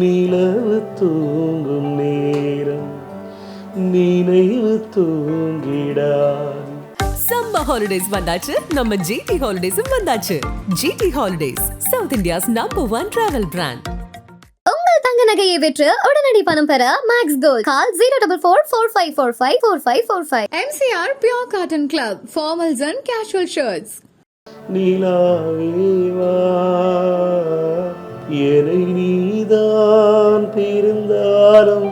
நிலவு தூங்கும் நேரம் நினைவு தூங்கிடாது சம்மர் ஹாலிடேஸ் வந்தாச்சு. நம்ம ஜிடி ஹாலிடேஸும் வந்தாச்சு. GT Holidays South India's number one travel brand உங்கள் தங்க நகையை விற்று உடனடி பணம் பெற Max Gold call zero double four four five four five four five four five MCR Pure Cotton Club, formals and casual shirts. நிலாவேவா என்னை தான் பிரிந்தாலும்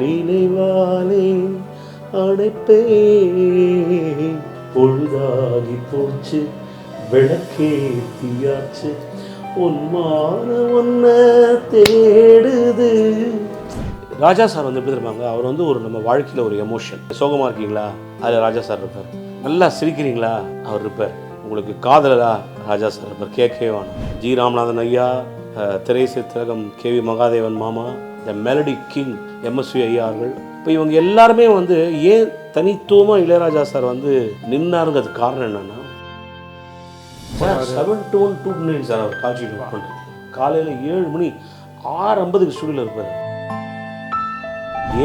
நினைவாலே அடைப்பே பொழுதாகி போச்சு விளக்கேத்தியாச்சு உன்மான ஒன்ன தேடுது. ராஜா சார் வந்து எப்படி இருப்பாங்க அவர் வந்து ஒரு நம்ம வாழ்க்கையில் ஒரு எமோஷன் சோகமாக இருக்கீங்களா? அதில் ராஜா சார் இருப்பார். நல்லா சிரிக்கிறீங்களா? அவர் இருப்பார். உங்களுக்கு காதலா ராஜா சார் இருப்பார். கேட்கவே வேணும். ஜி. ராமநாதன் ஐயா திரைசை திலகம் கே வி மகாதேவன் மாமா த மெலடி கிங் எம்எஸ்வி ஐயா அவர்கள். இப்போ இவங்க எல்லாருமே வந்து ஏன் தனித்துவமாக இளையராஜா சார் வந்து நின்னாருங்கிறது காரணம் என்னன்னா sir seven to one two nine sir அவர் காட்சி காலையில் ஏழு மணி ஆறு ஐம்பதுக்கு ஸ்டூடியோவில் இருப்பார்.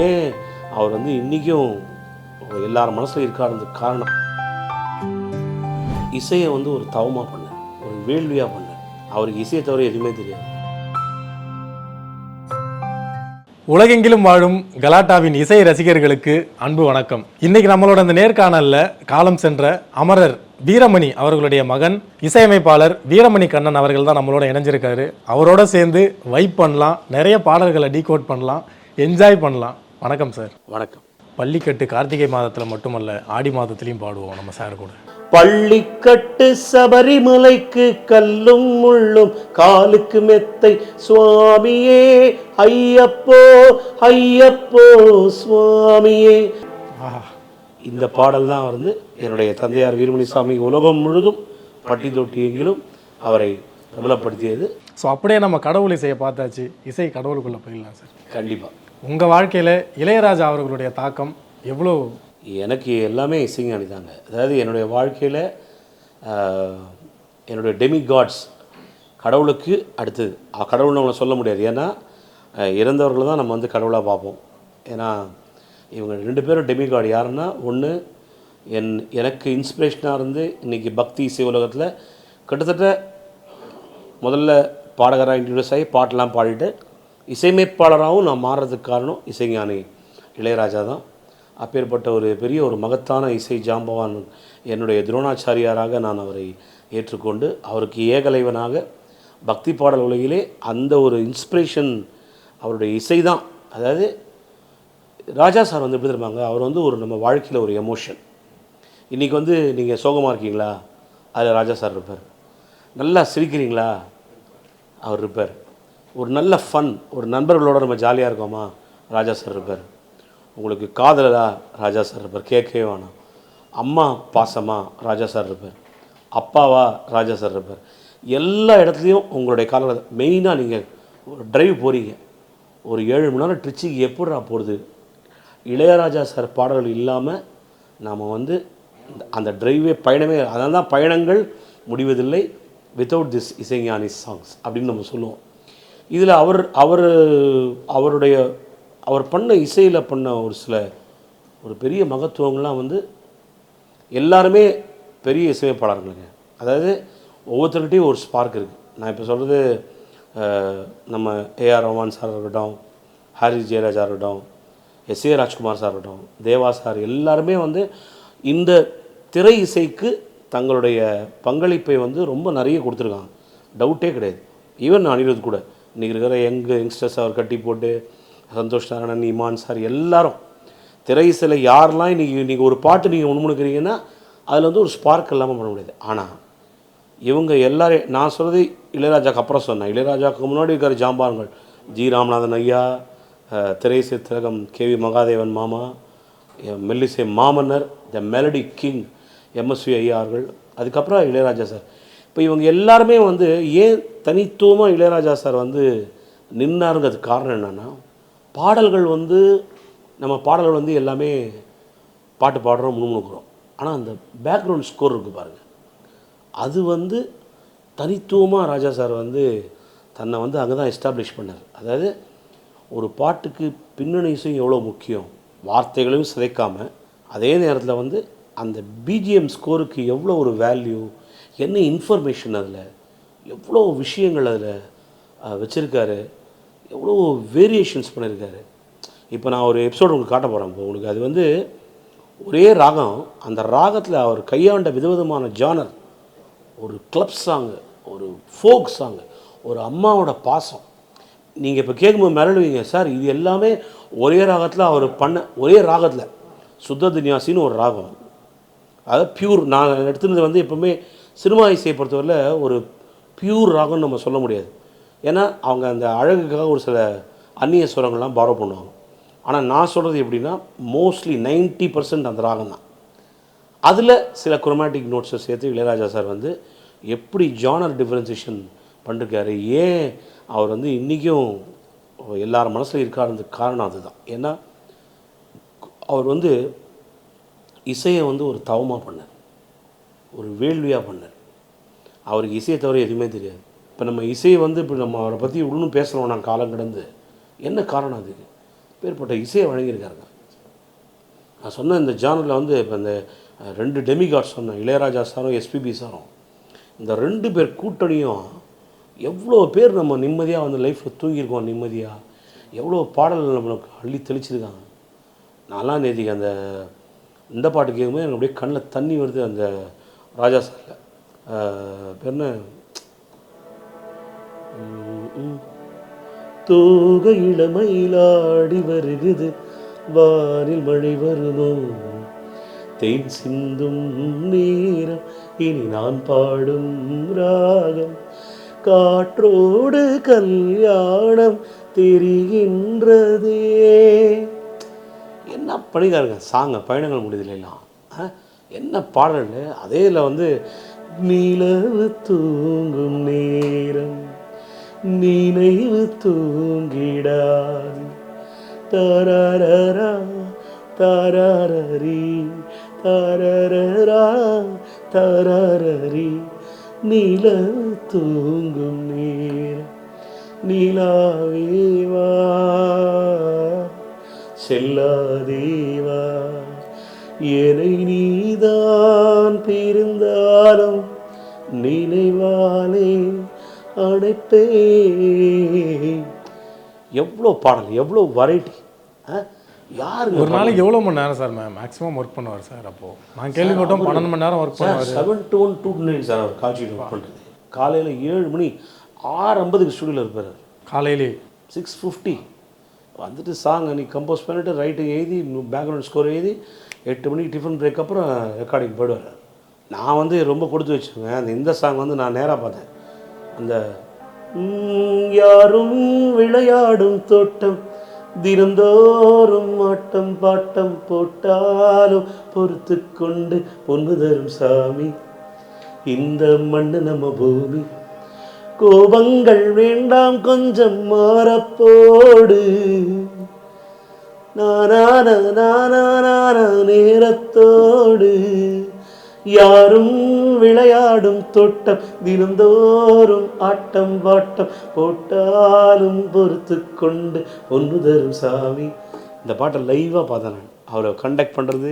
ஏன் அவர் வந்து இன்றைக்கும் எல்லார் மனசில் இருக்காருன்றது காரணம்? இசையை வந்து ஒரு தவமாக பண்ண ஒரு வேள்வியாக பண்ண அவருக்கு இசையை தவிர எதுவுமே தெரியாது. உலகெங்கிலும் வாழும் கலாட்டாவின் இசை ரசிகர்களுக்கு அன்பு வணக்கம். இன்னைக்கு நம்மளோட இந்த நேர்காணல்ல காலம் சென்ற அமரர் வீரமணி அவர்களுடைய மகன் இசையமைப்பாளர் வீரமணி கண்ணன் அவர்கள் தான் நம்மளோட இணைஞ்சிருக்காரு. அவரோட சேர்ந்து வைப் பண்ணலாம் நிறைய பாடல்களை டீகோட் பண்ணலாம் என்ஜாய் பண்ணலாம். வணக்கம் சார் வணக்கம். பள்ளிக்கட்டு கார்த்திகை மாதத்தில் மட்டுமல்ல ஆடி மாதத்துலையும் பாடுவோம் நம்ம சார் கூட. பள்ளிக்கட்டு சபரிமலைக்கு கல்லும் முள்ளும் காலுக்கு மெத்தை. சுவாமியே ஐயப்போ ஐயப்போ சுவாமியே. இந்த பாடல் தான் வந்து என்னுடைய தந்தையார் வீரமணி சாமி உலகம் முழுதும் பட்டி தொட்டி எங்கிலும் அவரை பிரபலப்படுத்தியது. ஸோ அப்படியே நம்ம கடவுள் இசையை பார்த்தாச்சு. இசை கடவுளுக்குள்ளே போயிடலாம் சார். கண்டிப்பாக உங்கள் வாழ்க்கையில் இளையராஜா அவர்களுடைய தாக்கம் எவ்வளோ எனக்கு எல்லாமே இசைஞானி தாங்க. அதாவது என்னுடைய வாழ்க்கையில் என்னுடைய டெமி காட்ஸ் கடவுளுக்கு அடுத்தது. கடவுள் நம்மளை சொல்ல முடியாது. ஏன்னா அஹ் இறந்தவர்களை தான் நம்ம வந்து கடவுளாக பார்ப்போம். ஏன்னா இவங்க ரெண்டு பேரும் டெமி காட் யாருன்னா ஒன்று என் எனக்கு இன்ஸ்பிரேஷனாக இருந்து இன்றைக்கி பக்தி இசை உலகத்தில் கிட்டத்தட்ட முதல்ல பாடகராக இன்ட்ரடியூஸ் ஆகி பாட்டெலாம் பாடிட்டு இசையமைப்பாளராகவும் நான் மாறுறதுக்கு காரணம் இசைஞானி இளையராஜா தான். அப்பேற்பட்ட ஒரு பெரிய ஒரு மகத்தான இசை ஜாம்பவான் என்னுடைய துரோணாச்சாரியாராக நான் அவரை ஏற்றுக்கொண்டு அவருக்கு ஏகலைவனாக பக்தி பாடல் உலகிலே அந்த ஒரு இன்ஸ்பிரேஷன் அவருடைய இசை தான் அதாவது ராஜா சார் வந்து எப்படி தெரியுமாங்க? அவர் வந்து ஒரு நம்ம வாழ்க்கையில் ஒரு எமோஷன் இன்றைக்கி வந்து நீங்கள் சோகமாக இருக்கீங்களா? அதில் ராஜா சார் இருப்பார். நல்லா சிரிக்கிறீங்களா? அவர் இருப்பார். ஒரு நல்ல ஃபன் ஒரு நண்பர்களோட நம்ம ஜாலியாக இருக்கோமா? ராஜா சார் இருப்பார். உங்களுக்கு காதலா ராஜா சார் இருப்பார். கேட்கவே வேணாம். அம்மா பாசமாக ராஜா சார் இருப்பார். அப்பாவா ராஜா சார் இருப்பார். எல்லா இடத்துலையும் உங்களுடைய கால மெயினாக நீங்கள் ஒரு டிரைவ் போகிறீங்க ஒரு ஏழு மணி நேரம் ட்ரிச்சிக்கு எப்படிடா போகிறது இளையராஜா சார் பாடல்கள் இல்லாமல் நாம் வந்து இந்த- அந்த டிரைவே பயணமே அதனால தான் பயணங்கள் முடிவதில்லை. வித்தவுட் திஸ் இசைஞானி சாங்ஸ் அப்படின்னு நம்ம சொல்லுவோம். இதில் அவர் அவர் அவருடைய அவர் பண்ண இசையில் பண்ண ஒரு சில ஒரு பெரிய மகத்துவங்கள்லாம் வந்து எல்லாருமே பெரிய இசையமைப்பாளர்களுங்க. அதாவது ஒவ்வொருத்தர்கிட்டையும் ஒரு ஸ்பார்க் இருக்குது நான் இப்போ சொல்கிறது நம்ம ஏஆர் ரஹ்மான் சார் இருக்கட்டும் ஹாரிஸ் ஜெயராஜா இருக்கட்டும் எஸ் ஏ ராஜ்குமார் சார் இருக்கட்டும் தேவா சார் எல்லாருமே வந்து இந்த திரை இசைக்கு தங்களுடைய பங்களிப்பை வந்து ரொம்ப நிறைய கொடுத்துருக்காங்க. டவுட்டே கிடையாது. ஈவன் அனிருத் கூட. இன்றைக்கி இருக்கிற யங் யங்ஸ்டர்ஸ் அவர் கட்டி போட்டு சந்தோஷ் நாராயணன் இமான் சார் எல்லாரும். திரை இசையில் யாரெல்லாம் இன்றைக்கி நீங்கள் ஒரு பாட்டு நீங்கள் முன்முணுக்கிறீங்கன்னா அதில் வந்து ஒரு ஸ்பார்க் இல்லாமல் பண்ண முடியாது. ஆனால் இவங்க எல்லாரும் நான் சொல்கிறது இளையராஜாக்கு அப்புறம் சொன்னேன். இளையராஜாவுக்கு முன்னாடி இருக்கிற ஜாம்பான்கள் ஜி. ராமநாதன் ஐயா திரைசை திலகம் கே. வி. மகாதேவன் மாமா மெல்லிசை மாமன்னர் த மெலடி கிங் எம்எஸ்வி ஐயா அவர்கள் அதுக்கப்புறம் இளையராஜா சார். இப்போ இவங்க எல்லாருமே வந்து ஏன் தனித்துவமாக இளையராஜா சார் வந்து நின்னாருங்கிறதுக்கு காரணம் என்னென்னா பாடல்கள் வந்து நம்ம பாடல்கள் வந்து எல்லாமே பாட்டு பாடுறோம் முணுமுணுக்கிறோம். ஆனால் அந்த பேக்ரவுண்ட் ஸ்கோர் இருக்குது பாருங்கள் அது வந்து தனித்துவமாக ராஜா சார் வந்து தன்னை வந்து அங்கே தான் எஸ்டாப்ளிஷ் பண்ணார். அதாவது ஒரு பாட்டுக்கு பின்னணி இசையும் எவ்வளோ முக்கியம் வார்த்தைகளையும் சிதைக்காமல் அதே நேரத்தில் வந்து அந்த பிஜிஎம் ஸ்கோருக்கு எவ்வளோ ஒரு வேல்யூ என்ன இன்ஃபர்மேஷன் அதில் எவ்வளோ விஷயங்கள் அதில் வச்சுருக்காரு எவ்வளோ வேரியேஷன்ஸ் பண்ணியிருக்காரு. இப்போ நான் ஒரு எபிசோடு உங்களுக்கு காட்ட போகிறேன் இப்போ உங்களுக்கு அது வந்து ஒரே ராகம் அந்த ராகத்தில் அவர் கையாண்ட விதவிதமான ஜானர் ஒரு கிளப் சாங்கு ஒரு ஃபோக் சாங்கு ஒரு அம்மாவோட பாசம். நீங்கள் இப்போ கேட்கும்போது மிரளுவீங்க சார் இது எல்லாமே ஒரே ராகத்தில் அவர் பண்ண ஒரே ராகத்தில். சுத்த துன்யாசின்னு ஒரு ராகம். அதாவது பியூர் நான் எடுத்துனது வந்து எப்போவுமே சினிமா இசையை பொறுத்தவரையில் ஒரு பியூர் ராகம்னு நம்ம சொல்ல முடியாது. ஏன்னா அவங்க அந்த அழகுக்காக ஒரு சில அந்நிய சுரங்கள்லாம் பாரோ பண்ணுவாங்க. ஆனால் நான் சொல்கிறது எப்படின்னா மோஸ்ட்லி 90% பர்சன்ட் அந்த ராகம் தான். அதில் சில குரோமேட்டிக் நோட்ஸை சேர்த்து இளையராஜா சார் வந்து எப்படி ஜானர் டிஃப்ரென்சியேஷன் பண்ணிருக்காரு ஏன் அவர் வந்து இன்றைக்கும் எல்லார் மனசில் இருக்காருன்றதுக்கு காரணம் அதுதான். ஏன்னா அவர் வந்து இசையை வந்து ஒரு தவமாக பண்ணார். ஒரு வேள்வியாக பண்ணார். அவருக்கு இசையை தவிர எதுவுமே தெரியாது. இப்போ நம்ம இசையை வந்து இப்போ நம்ம அவரை பற்றி இன்னும் பேசுகிறோம் நான் காலம் கடந்து. என்ன காரணம் அதுக்கு பேர்பட்ட இசையை வழங்கியிருக்காருங்க. நான் சொன்ன இந்த ஜானரில் வந்து இப்போ இந்த ரெண்டு டெமிகார்ட் சொன்னேன் இளையராஜா சாரும் எஸ்பிபி சாரும். இந்த ரெண்டு பேர் கூட்டணியும் எவ்வளோ பேர் நம்ம நிம்மதியாக வந்து லைஃப்பில் தூங்கியிருக்கோம் நிம்மதியாக எவ்வளோ பாடல்கள் நம்மளுக்கு அள்ளி தெளிச்சிருக்காங்க. நாலாம் நேற்றுக்கு அந்த இந்த பாட்டு கேட்கும்போது எனக்கு அப்படியே கண்ணில் தண்ணி வருது அந்த ராஜா சாரில். பேர் என்ன? தூக இளமயிலாடி வருகுது. வானில் மழை வருமோ? தேன் சிந்தும் நேரம். இனி நான் பாடும் ராகம். காற்றோடு கல்யாணம் தெரிகின்றதே. என்ன பண்ணிக்காருங்க சாங்க பயணங்கள் முடியலாம் என்ன பாடல் அதேல வந்து நிலவு தூங்கும் நேரம். நினைவு தூங்கிடாது. தரரரா தரரரி தரரரா தரரரி. நில தூங்கும் நீர் நிலாவேவா செல்லாதேவா என்னை நீதான் பிரிந்தாலும் நினைவாலே அடைப்பே எவ்வளோ பாடல் எவ்வளோ வெரைட்டி யாருங்க ஒரு நாளைக்கு எவ்வளோ மணி நேரம் சார் மேக்ஸிமம் ஒர்க் பண்ணுவார் சார் அப்போது நான் கேள்விப்பட்டோம் பன்னெண்டு மணி நேரம் ஒர்க் பண்ணுவார். Seven to one two nine sir our sheet work பண்ணுறது காலையில் ஏழு மணி ஆறு ஐம்பதுக்கு ஸ்டுடியோவில் இருப்பார் காலையிலே. சிக்ஸ் ஃபிஃப்டி வந்துட்டு சாங் அன்றைக்கி கம்போஸ் பண்ணிட்டு ரைட்டிங் எழுதி பேக்ரவுண்ட் ஸ்கோர் எழுதி எட்டு மணிக்கு டிஃபன் பிரேக் அப்புறம் ரெக்கார்டிங் போயிடுவார் நான் வந்து ரொம்ப கொடுத்து வச்சுங்க அந்த இந்த சாங் வந்து நான் நேராக பார்த்தேன். அந்த யாரும் விளையாடும் தோட்டம் தினந்தோறும் ஆட்டம் பாட்டம் போட்டாலும் பொறுத்து கொண்டு பொண்ணு தரும் சாமி. இந்த மண்ணு நம்ம பூமி. கோபங்கள் வேண்டாம் கொஞ்சம் மாறப்போடு. நானான நானான நேரத்தோடு. யாரும் விளையாடும் தோட்டம் தினந்தோறும் ஆட்டம் வாட்டம் போட்டாலும் பொறுத்து கொண்டு ஒன்று தரும் சாமி இந்த பாட்டை லைவாக பார்த்தேன் நான் அவரை கண்டக்ட் பண்ணுறது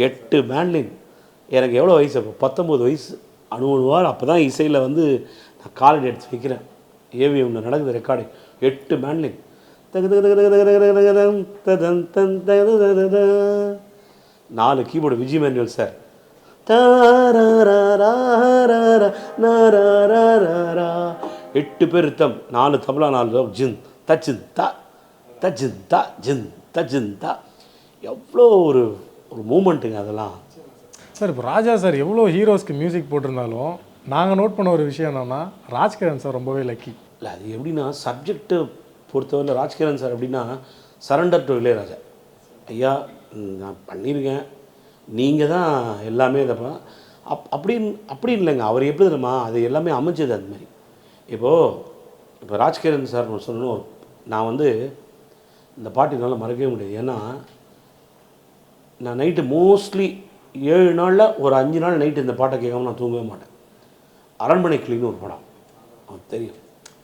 எட்டு மேன்லின் எனக்கு எவ்வளோ வயசு அப்போ பத்தொம்போது வயசு அணுவணுவார் அப்போ தான் இசையில் வந்து நான் காலடி எடுத்து வைக்கிறேன் ஏவி நடக்குது ரெக்கார்டு எட்டு மேன்லின் நாலு கீபோர்டு விஜய் மேனுவல் சார் எட்டு பேர் ரித்தம் நாலு தபலா நாலு ஜின் தச்சின் தா தச்சின் தா ஜின் தச்சின் தா எவ்வளோ ஒரு ஒரு மூமெண்ட்டுங்க அதெல்லாம் சார் இப்போ ராஜா சார் எவ்வளோ ஹீரோஸ்க்கு மியூசிக் போட்டிருந்தாலும் நாங்கள் நோட் பண்ண ஒரு விஷயம் என்னென்னா ராஜ்கிரண் சார் ரொம்பவே லக்கி இல்லை அது எப்படின்னா சப்ஜெக்ட்டு பொறுத்தவரையில் ராஜ்கிரண் சார் எப்படின்னா சரண்டர் டு இளையராஜா ஐயா நான் பண்ணியிருக்கேன் நீங்கள் தான் எல்லாமே இதை அப் அப்படின்னு அப்படி இல்லைங்க. அவர் எப்படி தெரியுமா? அது எல்லாமே அமைஞ்சது அது மாதிரி. இப்போது இப்போ ராஜ்கிரண் சார் சொல்லணும். நான் வந்து இந்த பாட்டு என்னால் மறக்கவே முடியாது. ஏன்னா நான் நைட்டு மோஸ்ட்லி ஏழு நாளில் ஒரு அஞ்சு நாள் நைட்டு இந்த பாட்டை கேட்காம நான் தூங்கவே மாட்டேன். அரண்மனை கிளின்னு ஒரு படம். தெரியும்.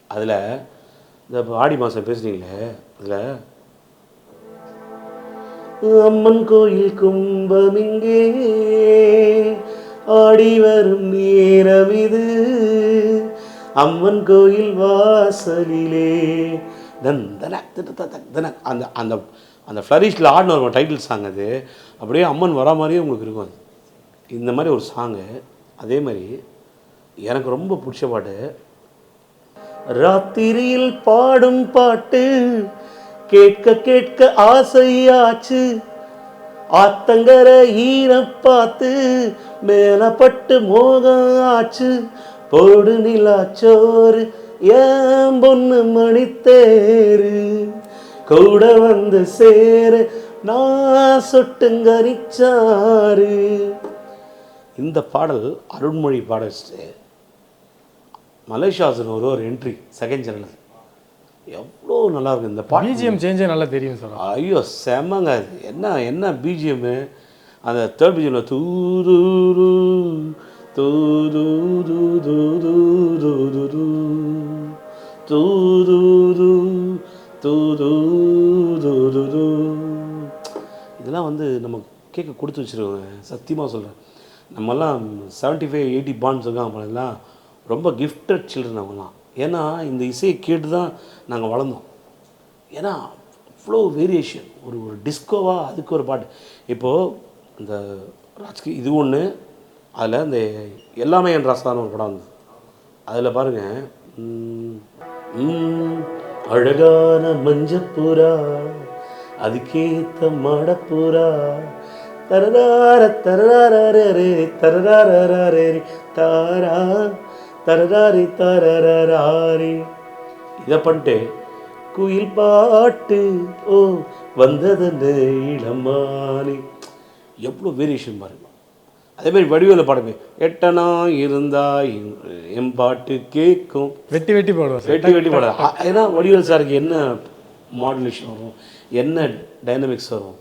அதில் இந்த ஆடி மாதம் பேசுனீங்களே அதில் அம்மன் கோயில் கும்பம் இங்கே. ஆடி வரும் நேரம் இது. அம்மன் கோயில் வாசலிலே. தன் தன தன அந்த அந்த அந்த ஃப்ளரிஷில் ஆடின ஒரு டைட்டில் சாங் அது. அப்படியே அம்மன் வரா மாதிரியே உங்களுக்கு இருக்கும் அது. இந்த மாதிரி ஒரு சாங்கு அதே மாதிரி எனக்கு ரொம்ப பிடிச்ச பாட்டு. ராத்திரியில் பாடும் பாட்டு. கேட்க கேட்க ஆசையாச்சு. ஆத்தங்கர ஈரம் பார்த்து மேலப்பட்டு மோகம் ஆச்சு. போடு நிலாச்சோறு ஏன் பொண்ணு மணித்தேரு. கூட வந்து சேரு நான் சொட்டுங்கரிச்சாரு. இந்த பாடல் அருண்மொழி பாடல் மலேசியாசன் ஒரு ஒரு என்ட்ரி செகண்ட் ஜெனரல் எவ்வளோ நல்லா இருக்கு இந்த பாட்டு. பிஜிஎம் சேஞ்சே நல்லா தெரியும் சார். ஐயோ செம்மங்க. என்ன என்ன பிஜிஎம்மு அந்த தேர்ட் பிஜிஎம்ல தூரு தூரு இதெல்லாம் வந்து நம்ம கேட்க கொடுத்து வச்சுருக்கோங்க. சத்தியமாக சொல்கிறேன் நம்மலாம் செவன்ட்டி ஃபைவ் எயிட்டி பாண்ட்ஸ் இருக்காங்க பாருங்களேன் ரொம்ப கிஃப்டட் சில்ட்ரன் அவங்கலாம். ஏன்னா இந்த இசையை கேட்டு தான் நாங்கள் வளர்ந்தோம். ஏன்னா அவ்வளோ வேரியேஷன் ஒரு ஒரு டிஸ்கோவாக அதுக்கு ஒரு பாட்டு. இப்போது இந்த ராஜ்கி இது ஒன்று அதில் இந்த எல்லாமே என் ராசான்னு ஒரு படம் வந்தது. அதில் பாருங்கள் அழகான மஞ்சப்பூரா அதுக்கேத்த மடப்பூரா. தரதார தரதாரே தரதாரே தாரா. தரராரி தரராரி இதை பண்ணிட்டு குயில் பாட்டு ஓ வந்தது இளமானி எவ்வளோ வேரியேஷன் பாருங்க. அதே மாதிரி வடிவேல பாடுமே எட்டனா இருந்தா என்- பாட்டு கேட்கும் வெட்டி வெட்டி போடுவோம் சார் வெட்டி வெட்டி பாட ஏன்னா வடிவேல் சாருக்கு என்ன மாடுலேஷன் வரும்? என்ன டைனமிக்ஸ் வரும்?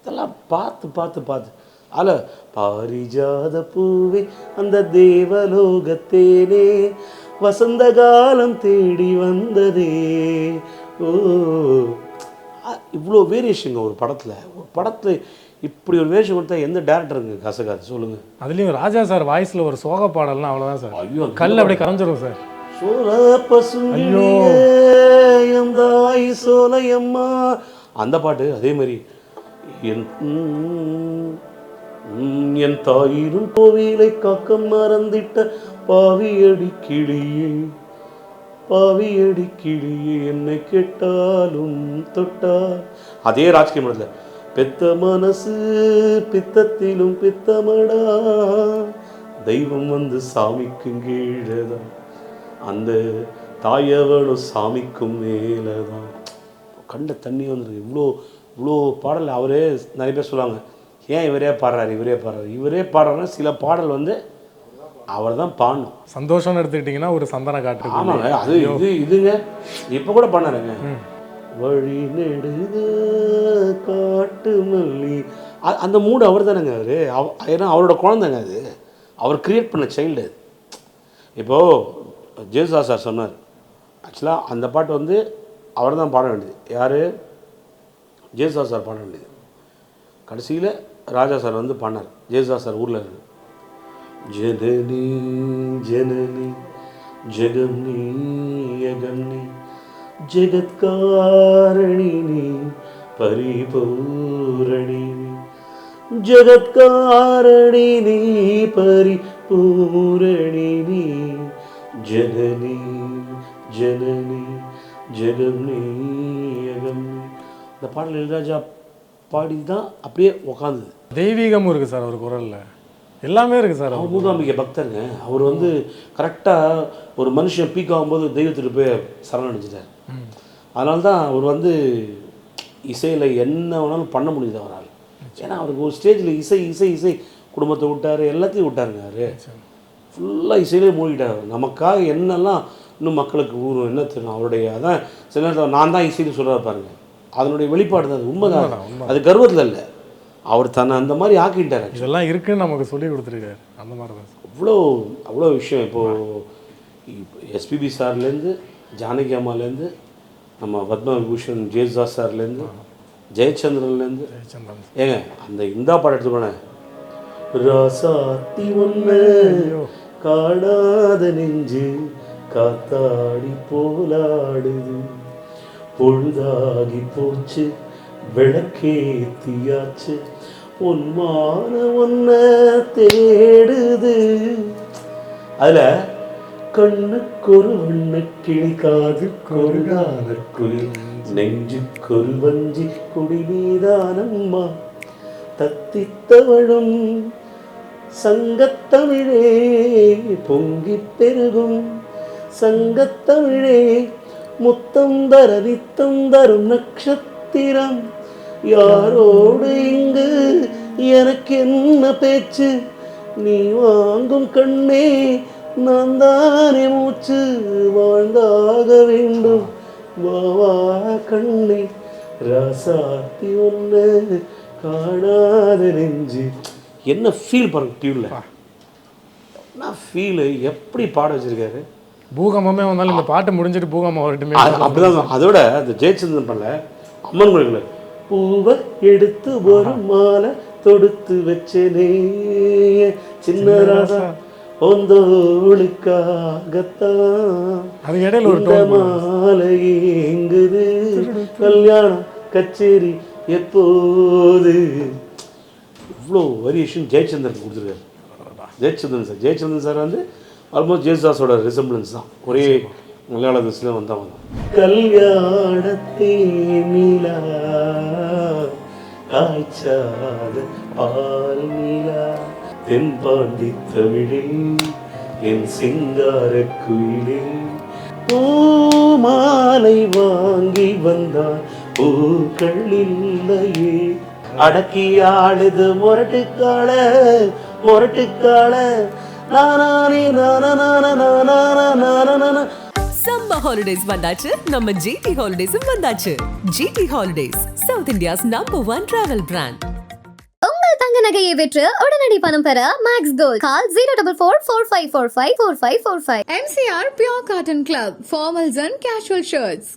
இதெல்லாம் பார்த்து பார்த்து பார்த்து. அதில் பாரிஜாத பூவே அந்த தேவலோகத்தேனே வசந்த காலம் தேடி வந்ததே. ஓ. இவ்வளோ வேரியேஷனுங்க ஒரு படத்தில். ஒரு படத்தில் இப்படி ஒரு வேரியேஷன் கொடுத்தா எந்த டேரக்டருங்க கசகாது சொல்லுங்கள் அதுலேயும் ராஜா சார் வாய்ஸில் ஒரு சோக பாடல்லாம் அவ்வளோதான் சார். ஐயோ கல் அப்படியே கரைஞ்சிரும் சார். தாய் சோலையம்மா. அந்த பாட்டு அதே மாதிரி. என் என் தாயிரும் கோவிலை காக்க மறந்திட்ட பாவியடி கிளியே பாவியடி கிளியே என்னை கேட்டாலும் தொட்டால் அதே ராஜ்கீய மடத்தில் பெத்த மனசு பித்தத்திலும் பித்தமடா தெய்வம் வந்து சாமிக்கும் கீழதான் அந்த தாயவனும் சாமிக்கும் மேலதான் கண்ட தண்ணி வந்துருக்கு இவ்வளோ இவ்வளோ பாடல் அவரே நிறைய பேர் சொல்லுவாங்க ஏன் இவரே பாடுறாரு இவரே பாடுறாரு? இவரே பாடுறாருன்னா சில பாடல் வந்து அவர் தான் பாடணும். சந்தோஷம்னு எடுத்துக்கிட்டிங்கன்னா ஒரு சந்தன காற்று ஆமாங்க அது இது இதுங்க இப்போ கூட பண்ணாருங்க. வழி நெடுக காட்டு மல்லி. அந்த மூடு அவர் தானேங்க அவரு? அவ- ஏன்னா அவரோட குழந்தைங்க அது. அவர் கிரியேட் பண்ண சைல்டு அது. இப்போது ஜேசுதா சார் சொன்னார். ஆக்சுவலாக அந்த பாட்டு வந்து அவர் தான் பாட வேண்டியது. யார்? ஜேசுதா சார் பாட வேண்டியது. கடைசியில் ராஜா சார் வந்து பண்ணார். ஜேசுதா சார் ஊரில் இருக்கு ஜனனி ஜனனி ஜெகம்னி யகம்னி ஜெகத்காரணினி பரிபூரணினி ஜகத்காரணினி பரிபூரணினி ஜனனி ஜனனி ஜெகம்னி யகம்னி இந்த பாடல் இளையராஜா பாடி தான் அப்படியே உக்காந்தது. தெய்வீகமும் இருக்குது சார் அவர் குரலில். எல்லாமே இருக்குது சார் அவர் மூகாம்பிகை பக்தருங்க. அவர் வந்து கரெக்டாக ஒரு மனுஷன் பீக் ஆகும்போது தெய்வத்துக்கு போய் சரணடைஞ்சிட்டார். அதனால தான் அவர் வந்து இசையில் என்ன வேணாலும் பண்ண முடியுது அவரால். ஏன்னா அவருக்கு ஒரு ஸ்டேஜில் இசை இசை இசை குடும்பத்தை விட்டார் எல்லாத்தையும் விட்டாருங்க அவர். ஃபுல்லாக இசையிலே மூழ்கிட்டார் நமக்காக என்னெல்லாம் இன்னும் மக்களுக்கு ஊரும் என்ன தெரியும்? அவருடைய அதான் சில நேரத்தில் நான் தான் இசைன்னு சொல்கிறார் பாருங்க. அதனுடைய வெளிப்பாடு தான் அது. உண்மைதான். அது கர்வத்தில் இல்லை. அவர் தன்னை அந்த மாதிரி ஆக்கிட்டார் இதெல்லாம் இருக்குன்னு நமக்கு சொல்லி கொடுத்துருக்காரு. அந்த மாதிரி தான். அவ்வளோ அவ்வளோ விஷயம். இப்போது எஸ்பிபி சார்லேருந்து ஜானகி அம்மாலேருந்து நம்ம பத்ம விபூஷன் ஜெயசுதாஸ் சார்லேருந்து ஜெயச்சந்திரன்லேருந்து. ஏங்க அந்த இந்தா பாடம் எடுத்துக்கோனே ராசாத்தி ஒன்று காணாத நெஞ்சு காத்தாடி போலாடுது. பொழுதாகி போச்சு விளக்கேத்தியாச்சு பொன்மான ஒன்ன தேடுது. அதில் கண்ணுக்கொரு வண்ண கிளி காதுக்கொரு குயில் நெஞ்சுக்கொரு வஞ்சி குடி நீதானம்மா. தத்தித்தவழும் சங்கத்தமிழே பொங்கி பெருகும். சங்கத்தமிழே முத்தம் தர நித்தம் தரும் நட்சத்திரம். யாரோடு இங்கு? எனக்கு என்ன பேச்சு? நீ வாங்கும் கண்ணே நான் தானே மூச்சு வாழ்ந்தாக வேண்டும். வா வா கண்ணே ராசாத்தி ஒன்று காணாத நெஞ்சு. என்ன ஃபீல் பாருங்க டியூனில் என்ன ஃபீலு எப்படி பாட வச்சிருக்காரு? பூகம்பமே வந்தாலும் இந்த பாட்டு முடிஞ்சிட்டு பூகம்பம் வரட்டுமே. அப்படிதான் அதோட அந்த ஜெயச்சந்திரன் பண்ணல அம்மன் கோயில்கள் பூவை எடுத்து ஒரு மாலை தொடுத்து வச்சனே. சின்ன ராசா ஒந்தோளுக்காகத்தான் மாலை எங்குது கல்யாணம் கச்சேரி எப்போது? இவ்வளோ வேரியேஷன் ஜெயச்சந்திரன் கொடுத்துருக்காரு. ஜெயச்சந்திரன் சார். ஜெயச்சந்திரன் சார் வந்து ஆல்மோஸ்ட் ஜெயசுதாஸோட ரிசம்பிளன்ஸ் தான். ஒரே மலையாள திசில் வந்தவங்க. கல்யாணத்தே நிலா காய்ச்சாத பால் நிலா தென்பாண்டி தமிழில் என் சிங்கார குயிலில் பூமாலை வாங்கி வந்தார் பூக்கள் இல்லையே அடக்கி ஆளுது முரட்டுக்கால முரட்டுக்கால நானானே நான நான நான நான நான சம்மர் ஹாலிடேஸ் வந்தாச்சு. நம்ம ஜிடி ஹாலிடேஸும் வந்தாச்சு. GT holidays south India's number one travel brand உங்கள் தங்க நகையை விற்று உடனடி பணம் பெற Max Gold call zero double four four five four five four five four five MCR Pure Cotton Club, formals and casual shirts.